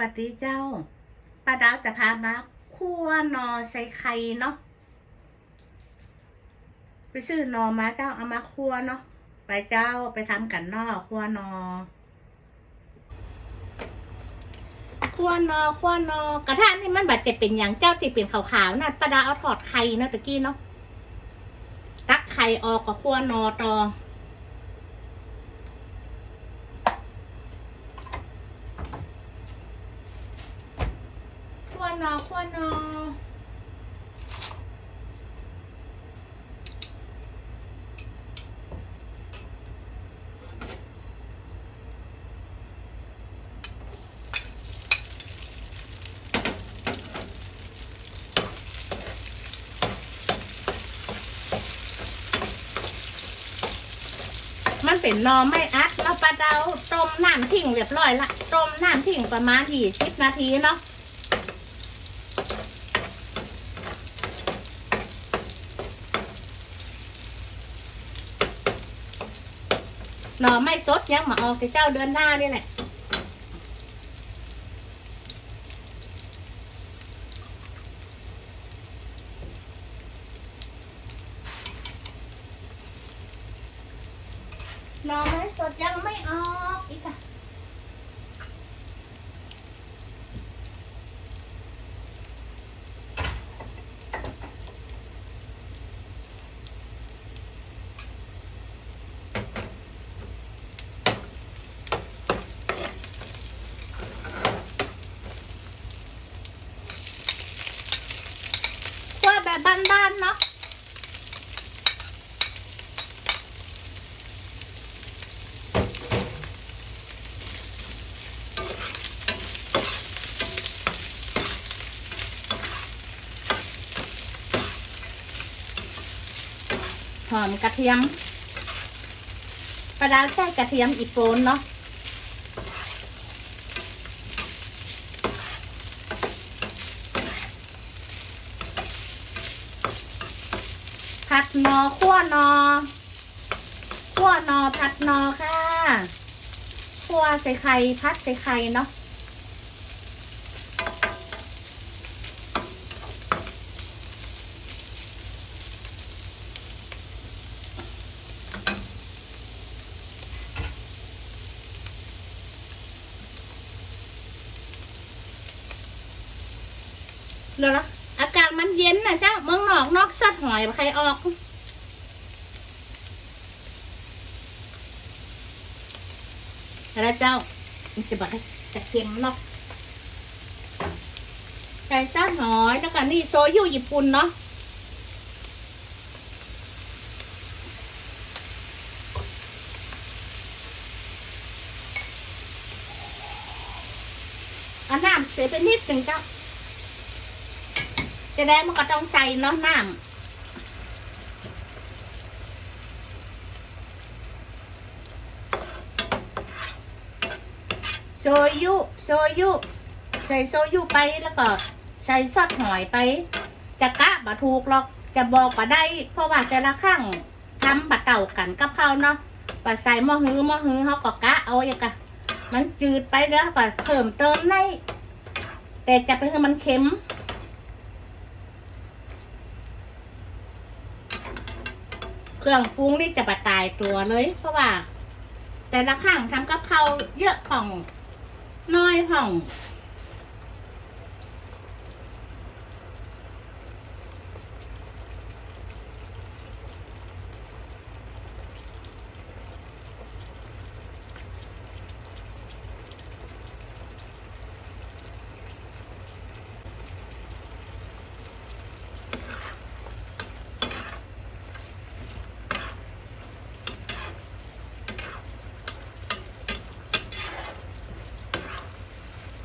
วัสดีเจ้าป้าดาวจะพามาคั่วนอใส่ไข่เนาะ ไปซื้อนอมาเจ้าเอามาคั่วเนาะ ไปเจ้าไปทำกันนอคั่วนอคั่วนอคั่วนอกระทะนี่มันบาดเจ็บเป็นอย่างเจ้าที่เป็นขาวๆน่ะป้าดาวเอาถอดไข่เนาะตะกี้เนาะ ตักไข่ออกกับคั่วนอต่อ นอขั้วนอมันเป็นนอไม่อัดเราปลาเดาต้มน้ำทิ้งเรียบร้อยละต้มน้ำทิ้งประมาณยี่สิบนาทีเนาะ หน่อไม่สดยังมาออกแต่เจ้าเดือนหน้านี่แหละหน่อไม้สดยังไม่ออกอีกอะว่าแบบบ้านๆเนาะ หอมกระเทียมปลาดาวใส่กระเทียมอีโปนเนาะผัดนอขั้วนอขั้วนอผัดนอค่ะขั้วใส่ไข่พัดใส่ไข่เนาะ เหรออากาศมันเย็นนะเจ้าเมืองนอกนอกสัดหอยใครออกแล้วเจ้ามันจะบอกให้จะเค็มเนาะใส่ซอสหอยแล้วก็นี่โซยุญี่ปุ่นเนาะเอาน้ำเสียไปนิดหนึ่งเจ้า จะได้มันก็ต้องใส่เนาะน้ำโซยุโซยุ ใส่โซยุไปแล้วก็ใส่ซอสหอยไป จะกะบะถูกหรอกจะบอกก็ได้ เพราะว่าแต่ละครั้งทำบะเต่ากันกับเขาเนาะบะใส่หม้อหื้อหม้อหื้อเขาก็กะเอาอย่างกะมันจืดไปแล้วก็เพิ่มเติมในแต่จะไปให้มันเค็ม เครื่องปรุงนี่จะบะตายตัวเลย เพราะว่า แต่ละข้างทำกับเขาเยอะของน้อยของ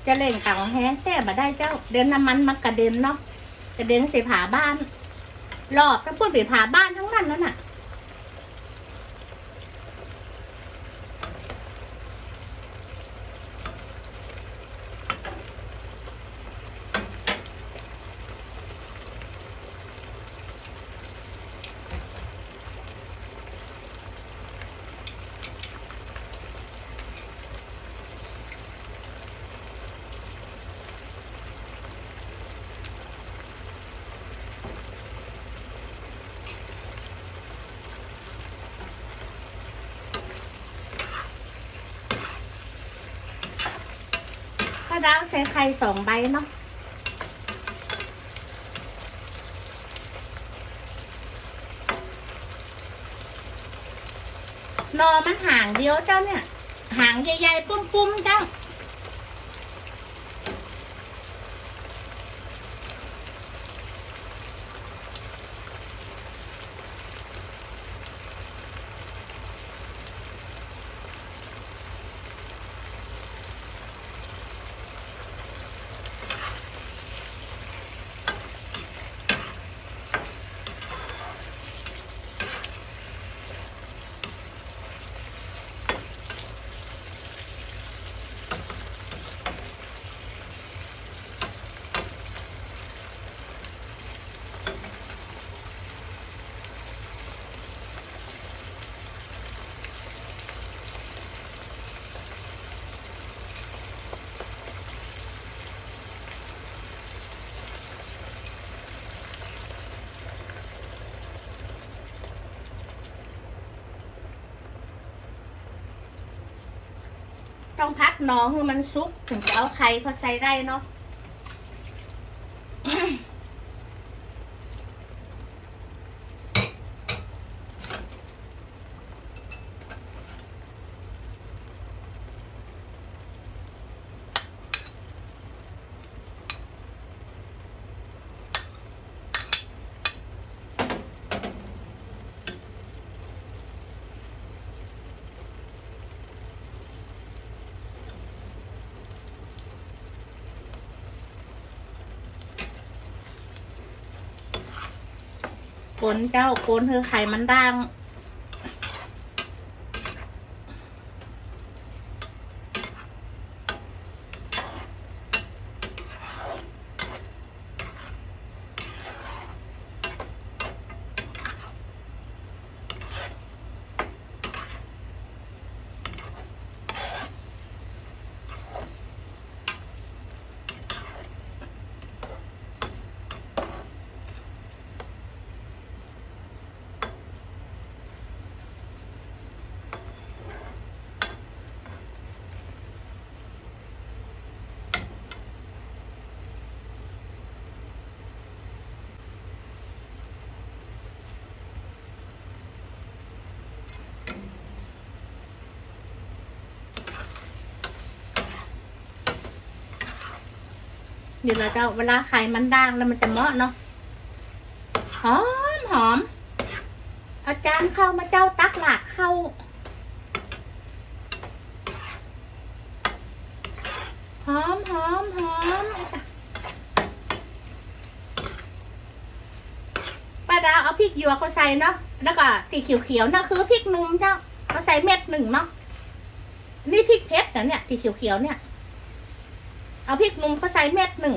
จะเล่งเต่าแห้งแต่มาได้เจ้า เดินน้ำมันมากระเด็นเนาะกระเด็นใส่ผาบ้าน รอบทั้งพูดถึงผาบ้านทั้งนั้นแล้วน่ะาดาวใส่ไข่สองใบเนาะนอมันห่างเดียวเจ้าเนี่ยหางใหญ่ๆปุ้มๆเจ้า ต้องพักหนอให้มันซุกถึงจะเอาไข่เขาใส่ได้เนาะ กนเจ้าโกนคือไข่มันด่าง ดี๋ยวเราจะเวลาไข่มันด่างแล้วมันจะเหมาะเนาะหอมหอมเอาจารย์เข้ามาเจ้าตักหลากเข้าหอมหอมหอมป้าดาวเอาพริกหยวกเขาใส่เนาะแล้วก็สีเขียวๆนั่นคือพริกหนุ่มเจ้าเขาใส่เม็ดหนึ่งเนาะนี่พริกเพชรนะเนี่ยสีเขียวๆเนี่ย เอาพริกหนุ่มเขาใส่เม็ดหนึ่ง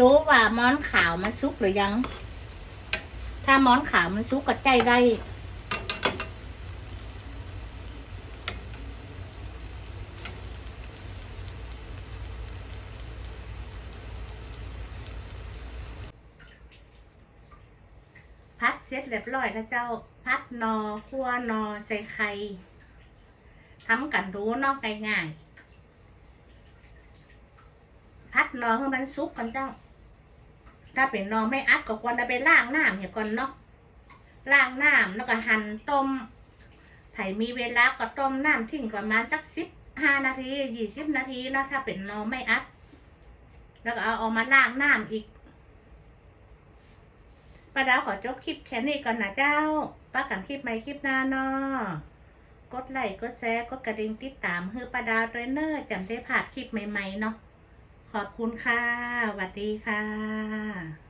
ดูว่าม้อนขาวมันสุกหรือยัง ถ้าม้อนขาวมันสุกก็ใจได้พัดเสร็จเรียบร้อยแล้วเจ้าพัดนอคั่วนอใส่ไข่ทำกันรู้นอกง่ายๆพัดนอให้มันสุกก่อนเจ้า ถ้าเป็นนอไม่อัดก็ควรจะไปล้างน้ำเนี่ยก่อนเนาะล้างน้ำแล้วก็หั่นต้มไผ่มีเวลาก็ต้มน้ำทิ้งประมาณสักสิบห้านาทียี่สิบนาทีนะถ้าเป็นนอไม่อัด แล้วก็เอาออกมาล้างน้ำอีกป้าดาวขอจบคลิปแค่นี้ก่อนนะเจ้าป้ากันคลิปใหม่คลิปหน้าเนอะกดไลค์กดแชร์กดกระดิ่งติดตามเฮือป้าดาวเทรนเนอร์จำได้ผ่านคลิปใหม่ๆเนาะ ขอบคุณค่ะสวัสดีค่ะ